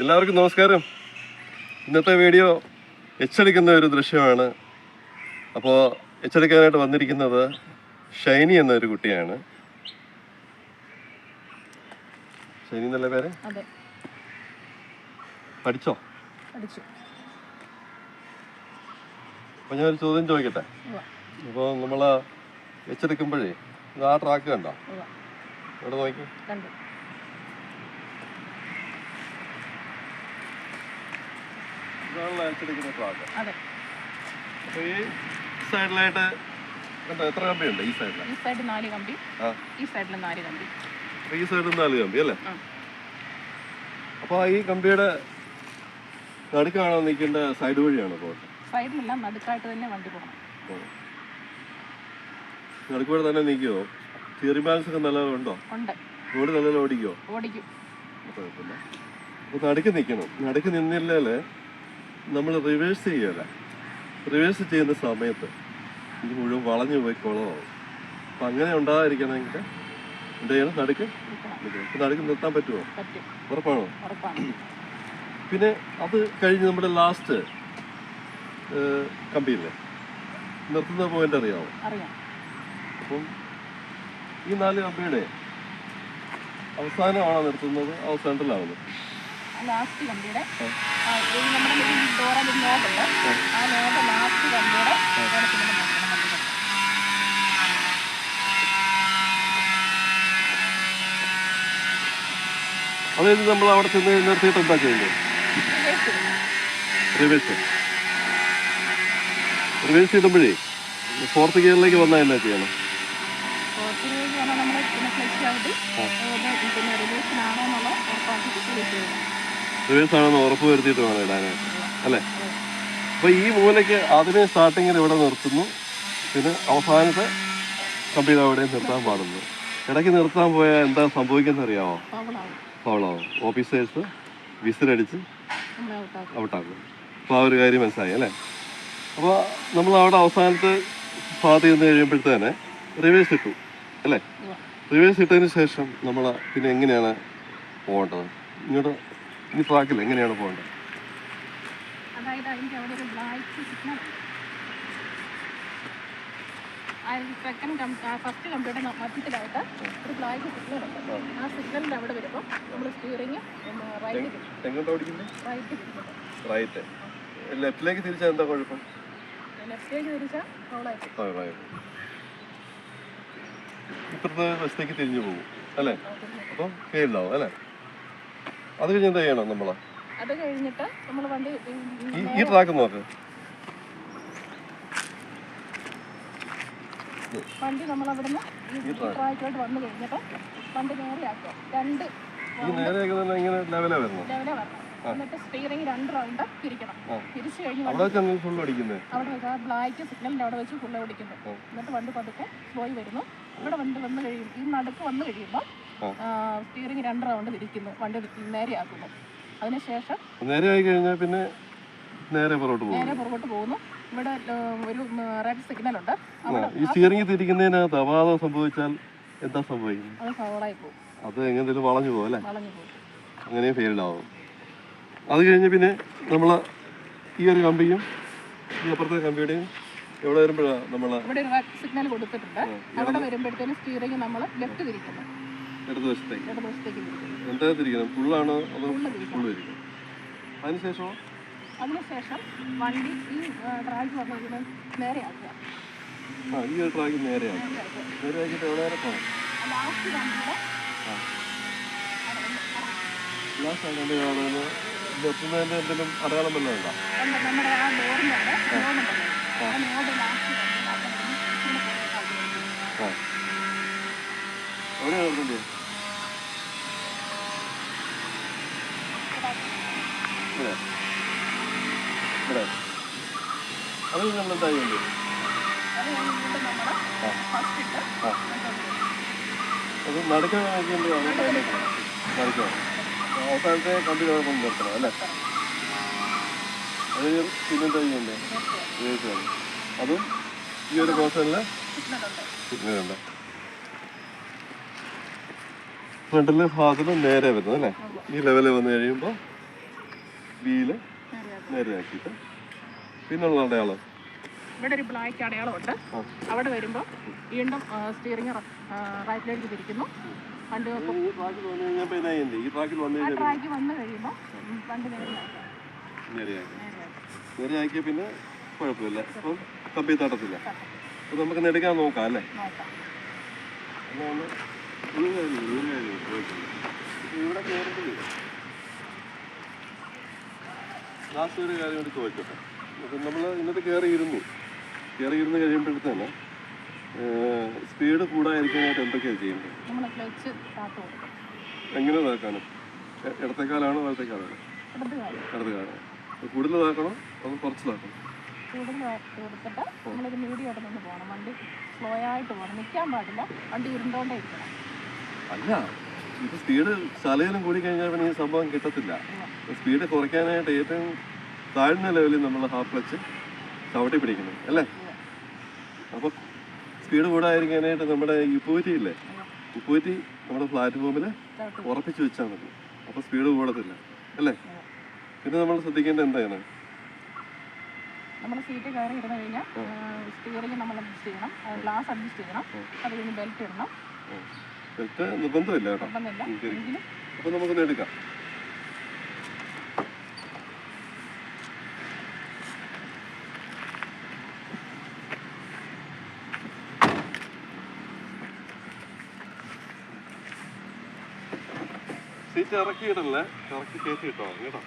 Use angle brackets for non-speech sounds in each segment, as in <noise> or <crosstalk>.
എല്ലാവർക്കും നമസ്കാരം. ഇന്നത്തെ വീഡിയോ എച്ചടിക്കുന്ന ഒരു ദൃശ്യമാണ്. അപ്പോൾ എച്ചടിക്കാനായിട്ട് വന്നിരിക്കുന്നത് ഷൈനി എന്നൊരു കുട്ടിയാണ്. ഷൈനി എന്നല്ല പേര്? പഠിച്ചോ? അപ്പം ഞാനൊരു ചോദ്യം ചോദിക്കട്ടെ? അപ്പോൾ നമ്മൾ എച്ചെടുക്കുമ്പോഴേ ഇത് ആ ട്രാക്ക് കണ്ടോ. ഇവിടെ നോക്കി? അതെ. അപ്പോൾ ഈ സൈഡിലായിട്ട് കണ്ടോ എത്ര കമ്പിയുണ്ട് ഈ സൈഡിൽ ഈ സൈഡിൽ നാല് കമ്പി. ആ. ഈ സൈഡിൽ നാല് കമ്പി. അപ്പോൾ ഈ സൈഡിൽ നാല് കമ്പി അല്ലേ? ആ. അപ്പോൾ ഈ കമ്പിയുടെ നടുക്കാണോ നിൽക്കേണ്ട സൈഡ് വഴിയാണോ പോകട്ടെ സൈഡിലെല്ലാം നടുക്കായിട്ട് തന്നെ വണ്ടി പോകണം. നടുക്കൂടെ തന്നെ നിൽക്കുമോ തിയറി ബാലൻസ് ഒക്കെ നല്ലപോലെ ഉണ്ടോ? ഉണ്ട്. റോഡ് നല്ലപോലെ ഓടിക്കുമോ ഓടിക്കും. കുഴപ്പമില്ല. അപ്പോൾ നടുക്ക് നിൽക്കണം. നടുക്ക് നിന്നില്ലാൽ നമ്മൾ റിവേഴ്സ് ചെയ്യല റിവേഴ്സ് ചെയ്യുന്ന സമയത്ത് ഇത് മുഴുവൻ വളഞ്ഞു പോയി കുളമാവും അപ്പം അങ്ങനെ ഉണ്ടാകാതിരിക്കണമെങ്കിൽ എന്ത് ചെയ്യണം? നടുക്ക് നടുക്ക് നിർത്താൻ പറ്റുമോ പറ്റും. ഉറപ്പാണോ? <clears throat> പിന്നെ അത് കഴിഞ്ഞ് നമ്മുടെ ലാസ്റ്റ് കമ്പിയില്ലേ? നിർത്തുന്ന പോയിന്റ് അറിയാമോ അറിയാം. അപ്പം ഈ നാല് കമ്പിയുടെ അവസാനമാണോ നിർത്തുന്നത്? അവസാനത്തിലാവുന്നത് ലാസ്റ്റ് കമ്പിയുടെ നമ്മുടെ ഡോറയിൽ നോബുണ്ട് ആ നോബ് ലാസ്റ്റ് കമ്പിയുടെ. അതായത് നമ്മൾ അവിടെ ചെന്ന് നിർത്തിയിട്ട് എന്താ ചെയ്യുന്നത് റിവേഴ്സ് ചെയ്തുമ്പോഴേ ഫോർത്ത് ഗിയറിലേക്ക് വന്നാൽ എന്നാ ചെയ്യണം? പിന്നെ ഫ്ലെക്സ് ചവിട്ടി ആ. ഏത് എന്നുള്ള ഉറപ്പാക്കിയിട്ട് ചെയ്യണം. റിവേഴ്സ് ഉറപ്പ് വരുത്തിയിട്ട് വേണം ഇടാനായിട്ട്. അല്ലേ? അപ്പോൾ ഈ മൂലയ്ക്ക് അതിനെ സ്റ്റാർട്ടിങ്ങിൽ ഇവിടെ നിർത്തുന്നു. പിന്നെ അവസാനത്തെ കമ്പിയുടെ അവിടെ നിർത്താൻ പാടുന്നു. ഇടയ്ക്ക് നിർത്താൻ പോയാൽ എന്താ സംഭവിക്കുന്നത് അറിയാമോ? ഫൗളാവും ഓഫീസേഴ്സ് വിസിലടിച്ച് ഔട്ടാക്കും. അപ്പോൾ ആ ഒരു കാര്യം മനസ്സിലായി അല്ലേ? അപ്പോൾ നമ്മൾ അവിടെ അവസാനത്തെ ഭാഗത്ത് ചെന്ന് കഴിയുമ്പോഴത്തേനെ റിവേഴ്സ് ഇട്ടു അല്ലേ? റിവേഴ്സ് ഇട്ടതിന് ശേഷം നമ്മൾ പിന്നെ എങ്ങനെയാണ് പോകേണ്ടത്? ഇങ്ങോട്ട് ഈ ട്രാക്കിൽ എങ്ങനെയാണ് പോകേണ്ടത്? അതായത് അതിന്റെ അവിടെ ഒരു black signal second first computer മധ്യത്തിലായിട്ട് ഒരു ബ്ലാക്ക് സിഗ്നൽ ഉണ്ട്. ആ സിഗ്നലിന്റെ അവിടെ വരുമ്പോൾ നമ്മൾ സ്റ്റിയറിങ് റൈറ്റ് റൈറ്റ് റൈറ്റ് ലെഫ്റ്റിലേക്ക് തിരിച്ചാൽ എന്താ കുഴപ്പം? തിരിച്ചാൽ. ഇപ്പുറത്തെ വശത്തേക്ക് തിരിഞ്ഞു പോകും അല്ലേ? അപ്പം ഫെയിലാവും അല്ലേ? അത് കഴിഞ്ഞ് എന്താ ചെയ്യണം നമ്മൾ അത് കഴിഞ്ഞിട്ട് നമ്മൾ വണ്ടി ഈ ഈ ട്രാക്ക് നോക്ക്. വണ്ടി നമ്മൾ അവിടുന്ന് ഈ ട്രാക്കിലോട്ട് വന്നു കഴിഞ്ഞിട്ട് വണ്ടി രണ്ട് ഈ നേരെയൊക്കെ തന്നെ ഇങ്ങനെ ലെവലാ വരുന്നത്. ലെവലെ വരണം. എന്നിട്ട് സ്റ്റിയറിംഗ് രണ്ട് റൗണ്ട് തിരിക്കണം. തിരിച്ചു കഴിഞ്ഞ് അവിടെ ചെന്ന് ഫുൾ അടിക്കുന്നത് അവിടെ വെച്ച് ആ ബ്ലാക്ക് സിഗ്നലിന്റെ അവിടെ വെച്ച് ഫുള്ള് ഓടിക്കുന്നു എന്നിട്ട് വണ്ടി പതുക്കെ പോയി വരുന്നു. ഇവിടെ വണ്ടി വന്ന് കഴിയും. ഈ നടുക്ക് വന്ന് കഴിയുമ്പോൾ. സ്റ്റിയറിംഗ് രണ്ട് റൗണ്ട് തിരിക്കുന്നു. വണ്ടി നേരെയാക്കുന്നു അതിനുശേഷം നേരെയായി കഴിഞ്ഞാൽ പിന്നെ നേരെ പുറകോട്ട് പോകും നേരെ പുറകോട്ട് പോകുന്നു. ഇവിടെ ഒരു റെഡ് സിഗ്നൽ ഉണ്ട്. ഈ സ്റ്റിയറിംഗ് തിരിക്കുന്നതിനകത്ത് അപാകത സംഭവിച്ചാൽ എന്താ സംഭവിക്കും? അത് ഫൗളായി പോകും. അത് എങ്ങനെയും വളഞ്ഞു പോകും അല്ലേ? വളഞ്ഞു പോകും. ഫെയിൽഡാവും അത് കഴിഞ്ഞ് പിന്നെ നമ്മൾ ഈ ഒരു കമ്പിയും ഈ അപ്പുറത്തെ കമ്പിയുടെയും എവിടെ വരുമ്പോഴാണ് നമ്മൾ ഇവിടെ ഒരു റെഡ് സിഗ്നൽ കൊടുത്തിട്ടുണ്ട്. അവിടെ വരുമ്പോഴത്തേനും സ്റ്റിയറിംഗ് നമ്മൾ ലെഫ്റ്റ് തിരിക്കുന്നു. ഇടത് വശത്തേക്ക് ഇടതുവശത്തേക്ക് തിരിക്കുന്നു എന്താ തിരിക്കണം ഫുള്ളാണോ അതോ ഫുള്ള് തിരിക്കണം. ഫുള്ള് തിരിക്കണം അതിനുശേഷം അതിനുശേഷം വണ്ടി ഈ ട്രാക്ക് വന്നു കഴിയുമ്പോൾ നേരെയാക്കുക. ആ ഈ ഒരു ട്രാക്ക് നേരെയാണ് നേരെ ആക്കിയിട്ട് എവിടെ വരെ പോകണം? ലാസ്റ്റ് വണ്ടിയുടെ ആ. ലാസ്റ്റ് നിന്ന് നിർത്തുന്നതിന്റെ എന്തെങ്കിലും അടയാളം വല്ലതും ഉണ്ടോ? ഉണ്ട്. നമ്മുടെ ആ ഡോറിന്റെ അവിടെ നോടുണ്ടല്ലോ ആ. നോട് ലാസ്റ്റ് വണ്ടി. ആ. എവിടെയാണ് ഇവിടെ ഇവിടെ അത് നമ്മൾ എന്താ അത് നടക്കാൻ നടക്കണം. അവസാനത്തെ കമ്പി കുഴപ്പം നിർത്തണം അല്ലേ? അത് പിന്നെന്താ ചെയ്യണ്ടേ ഉപയോഗിച്ചാണ് അതും ഈ ഒരു കോഴ്സിൽ സിഗ്നലുണ്ട് ഫ്രണ്ടിലെ ഭാഗത്തിൽ നേരെ വരുന്നത് അല്ലേ? ഈ ലെവലിൽ വന്നു കഴിയുമ്പോൾ വീൽ നേരെയാക്കി. നേരെയാക്കിയിട്ട് പിന്നുള്ള അടയാളം. ഇവിടെ ഒരു ബ്ലാക്ക് അടയാളമുണ്ട്. അവിടെ വരുമ്പോൾ വീണ്ടും സ്റ്റിയറിംഗ് റൈറ്റിലേക്ക് തിരിക്കുന്നു. പണ്ട് ഈ ട്രാക്കിൽ വന്നു കഴിഞ്ഞാൽ ട്രാക്കിൽ വന്നു കഴിയുമ്പോൾ നേരെയാക്കാം. നേരെയാക്കിയ പിന്നെ കുഴപ്പമില്ല. അപ്പം കമ്പി തട്ടത്തില്ല. അപ്പം നമുക്ക് നെടുക്കാൻ നോക്കാം അല്ലേ? ഇവിടെ കയറുമ്പോഴേ ലാസ്റ്റ് ഒരു കാര്യം കൂടി ചോദിച്ചോട്ടെ. നമ്മൾ ഇന്നത്തെ കയറി ഇരുന്നു കയറി ഇരുന്ന് കഴിയുമ്പോഴത്തേന് സ്പീഡ് കൂടാതിരിക്കാനായിട്ട് എന്തൊക്കെയാണ് ചെയ്യുന്നത്? നമ്മൾ ക്ലച്ച് കൊടുക്കും എങ്ങനെ ഇതാക്കാനും എ- ഇടത്തേക്കാലാണോ വലത്തേക്കാലാണോ? ഇടത് കാര്യം ഇടത് കാലം കൂടുതൽ ഇതാക്കണോ അത് കുറച്ച് ഇതാക്കണം കൂടുതൽ കാറ്റ് കൊടുത്തിട്ട് നമ്മളൊരു മീഡിയം ആയിട്ട് നിന്ന് പോകണം. വണ്ടി സ്ലോ ആയിട്ട് പോകണം. നിൽക്കാൻ പാടില്ല. വണ്ടി ഉരുണ്ടോണ്ടേ ഇരിക്കണം അല്ല ഇത് സ്പീഡ് ചലയിലും കൂടി കഴിഞ്ഞാൽ പിന്നെ ഈ സംഭവം കിട്ടത്തില്ല. സ്പീഡ് കുറയ്ക്കാനായിട്ട് ഏറ്റവും താഴ്ന്ന ലെവലിൽ നമ്മൾ ഹാഫ് ക്ലച്ച് ചവിട്ടി പിടിക്കണം അല്ലേ? അപ്പോൾ സ്പീഡ് കൂടാതിരിക്കാനായിട്ട് നമ്മുടെ ഉപ്പൂറ്റി ഇല്ലേ? ഉപ്പൂറ്റി നമ്മുടെ പ്ലാറ്റ്ഫോമിൽ ഉറപ്പിച്ചു വെച്ചാൽ മതി. അപ്പോൾ സ്പീഡ് കൂടത്തില്ല. അല്ലേ? പിന്നെ നമ്മൾ ശ്രദ്ധിക്കേണ്ട എന്താണ്? നമ്മൾ സീറ്റ് കയറി ഇരുന്ന് കഴിഞ്ഞാൽ സ്റ്റിയറിംഗ് നമ്മൾ അഡ്ജസ്റ്റ് ചെയ്യണം. ഗ്ലാസ് അഡ്ജസ്റ്റ് ചെയ്യണം. അത് കഴിഞ്ഞ് ബെൽറ്റ് ഇടണം. ബെൽറ്റ് നിർബന്ധമില്ല കേട്ടോ. നിർബന്ധമില്ല. അപ്പോൾ നമുക്കൊന്ന് എടുക്കാം. സീറ്റ് ഇറക്കി ഇടല്ലേ ഇറക്കി കയറ്റി ഇട്ടോ കേട്ടോ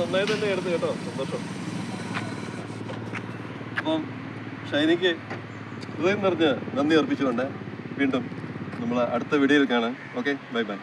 നന്നായി തന്നെ ആയിരുന്നു കേട്ടോ. സന്തോഷം. അപ്പം ഷൈനിക്ക് ഹൃദയം നിറഞ്ഞ് നന്ദി അർപ്പിച്ചുകൊണ്ട് വീണ്ടും നമ്മൾ അടുത്ത വീഡിയോയിൽ കാണാം. Okay bye bye.